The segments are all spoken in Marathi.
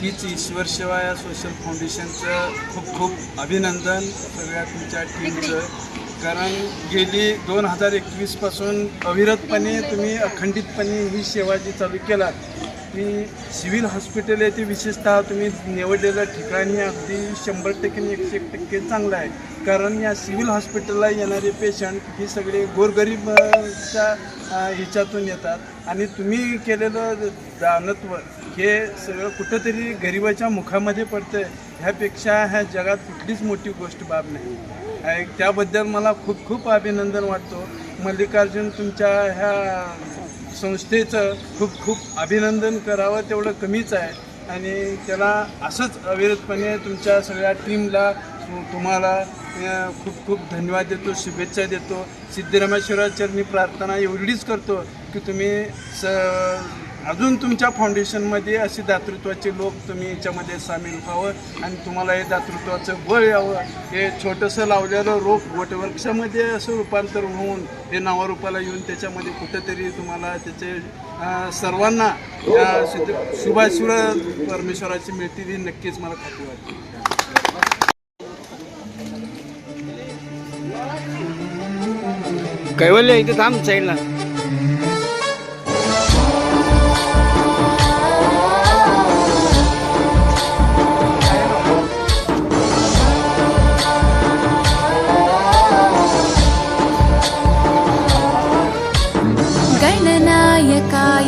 हीच ईश्वर सेवा या सोशल फाउंडेशनचं खूप खूप अभिनंदन सगळ्या तुमच्या टीमचं. कारण गेली दोन हजार एकवीसपासून अविरतपणे तुम्ही अखंडितपणे ही सेवा जी चालू केलात ती सिव्हिल हॉस्पिटल आहे ते विशेषतः तुम्ही निवडलेलं ठिकाण हे अगदी शंभर टक्के एकशे एक टक्के चांगलं आहे. कारण या सिव्हिल हॉस्पिटलला येणारे पेशंट ही सगळे गोरगरीबच्या ह्याच्यातून येतात. आणि तुम्ही केलेलं दानत्व हे सगळं कुठंतरी गरिबाच्या मुखामध्ये पडतं ह्यापेक्षा ह्या जगात कुठलीच मोठी गोष्ट बाब नाही. त्याबद्दल मला खूप खूप अभिनंदन वाटतो. मल्लिकार्जुन तुमच्या ह्या संस्थेचं खूप खूप अभिनंदन करावं तेवढं कमीच आहे. आणि त्याला असंच अविरतपणे तुमच्या सगळ्या टीमला तुम्हाला खूप खूप धन्यवाद देतो शुभेच्छा देतो. सिद्धरामेश्वराचरणी प्रार्थना एवढीच करतो की तुम्ही स अजून तुमच्या फाउंडेशनमध्ये असे दातृत्वाचे लोक तुम्ही याच्यामध्ये सामील व्हावं आणि तुम्हाला हे दातृत्वाचं बळ यावं. हे छोटंसं लावलेलं रोप वटवृक्षामध्ये असं रूपांतर होऊन हे नावारूपाला येऊन त्याच्यामध्ये कुठंतरी तुम्हाला त्याचे सर्वांना या सिद्ध परमेश्वराची मिळतील ही नक्कीच मला खात्री वाटते. कैवल्य इथे थांब साईडला.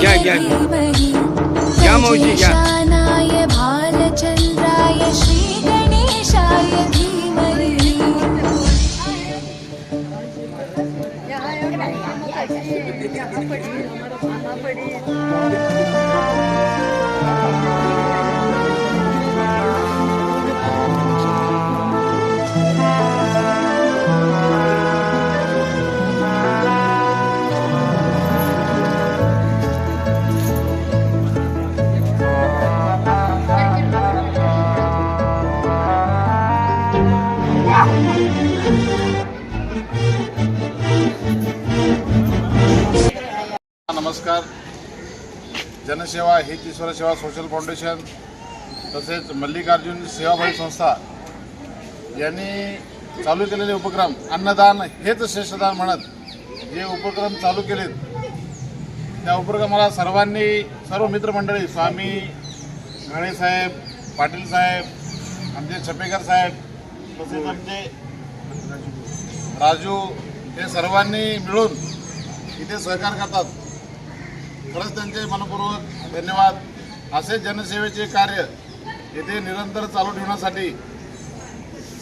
घ्या, घ्या. घ्या, मावशी, घ्या. जनसेवा हित ईश्वर सेवा सोशल फाउंडेशन तसेच मल्लिकार्जुन सेवाभावी संस्था यांनी चालू केलेले उपक्रम अन्नदान हेच श्रेष्ठदान म्हणत जे उपक्रम चालू केलेत त्या उपक्रमाला सर्वांनी सर्व मित्रमंडळी स्वामी साहेब पाटील साहेब आमचे छपेकर साहेब तसेच आमचे राजू हे सर्वांनी मिळून इथे सहकार करतात. खरंच त्यांचे मनपूर्वक धन्यवाद. असे जनसेवेचे कार्य येथे निरंतर चालू ठेवण्यासाठी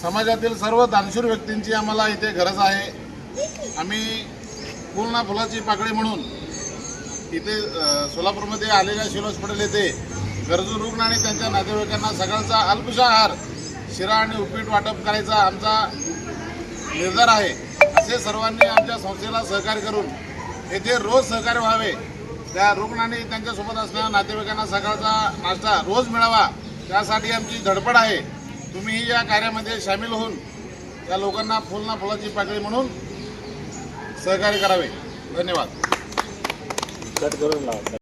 समाजातील सर्व दानशूर व्यक्तींची आम्हाला इथे गरज आहे. आम्ही पूर्ण ना फुलाची पाकळी म्हणून इथे सोलापूरमध्ये आलेल्या शिव हॉस्पिटल येथे गरजू रुग्ण आणि त्यांच्या नातेवाईकांना सकाळचा अल्पशा आहार शिरा आणि उपीट वाटप करायचा आमचा निर्धार आहे. असे सर्वांनी आमच्या संस्थेला सहकार्य करून येथे रोज सहकार्य व्हावे. त्या रुग्णांनी त्यांच्यासोबत असणाऱ्या नातेवाईकांना सकाळचा नाश्ता रोज मिळावा त्यासाठी आमची धडपड आहे. तुम्हीही या कार्यामध्ये सामील होऊन त्या लोकांना फुल ना फुलाची पाकळी म्हणून सहकार्य करावे. धन्यवाद.